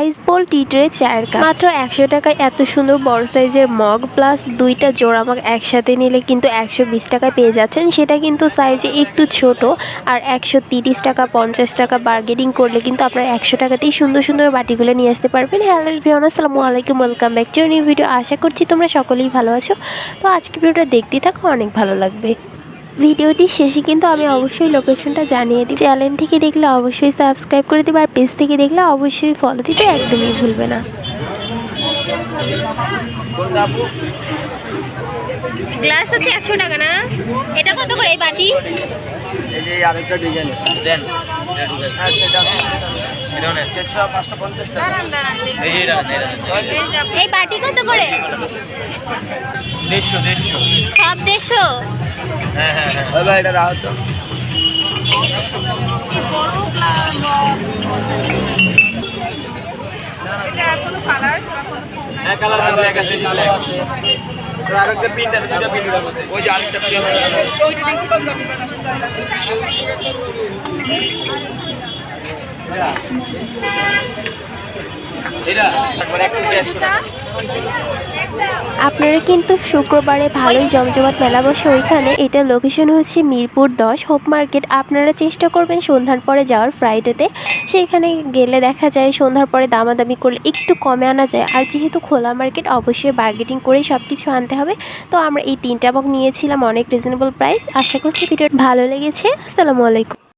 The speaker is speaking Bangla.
রাইস বোল টি ট্রে চায়ের কাপ। মাত্র একশো টাকায় এত সুন্দর বড় সাইজের মগ প্লাস দুইটা জোড়া মগ একসাথে নিলে কিন্তু একশো বিশ টাকায় পেয়ে যাচ্ছেন। সেটা কিন্তু সাইজে একটু ছোট, আর একশো তিরিশ টাকা, পঞ্চাশ টাকা বার্গেনিং করলে কিন্তু আপনারা একশো টাকাতেই সুন্দর সুন্দর বাটিগুলো নিয়ে আসতে পারবেন। হ্যালো ভিওন আসসালামু আলাইকুম welcome back to new video আশা করছি তোমরা সকলেই ভালো আছো। তো আজকে ভিডিওটা দেখতে থাকো, অনেক ভালো লাগবে। ভিডিওটি শেষে কিন্তু আমি অবশ্যই লোকেশনটা জানিয়ে দিই। চ্যানেল থেকে দেখলে অবশ্যই সাবস্ক্রাইব করে দেবে আর পেজ থেকে দেখলে অবশ্যই ফলো দিতে একদমই ভুলবে না। গ্লাস হচ্ছে একশো টাকা না? এটা কত করে এই বাটি? এই যে আরেকটা ডিজাইন এই বাটি কত করে? দেড়শো দেড়শো। সব দেড়শো? হ্যাঁ হ্যাঁ হ্যাঁ। এটা রাখো তো ওই আপনারা কিন্তু শুক্রবারে ভালোই জমজমাট মেলা বসে ওইখানে। এটা লোকেশন হচ্ছে মিরপুর দশ, হোপ মার্কেট। আপনারা চেষ্টা করবেন সন্ধ্যার পরে যাওয়ার ফ্রাইডেতে। সেখানে গেলে দেখা যায় সন্ধ্যার পরে দামাদামি করলে একটু কমে আনা যায়। আর যেহেতু খোলা মার্কেট, অবশ্যই বার্গেটিং করেই সব কিছু আনতে হবে। তো আমরা এই তিনটা বক নিয়েছিলাম, অনেক রিজনেবল প্রাইস আশা করছি ভিডিও ভালো লেগেছে। আসসালামু আলাইকুম।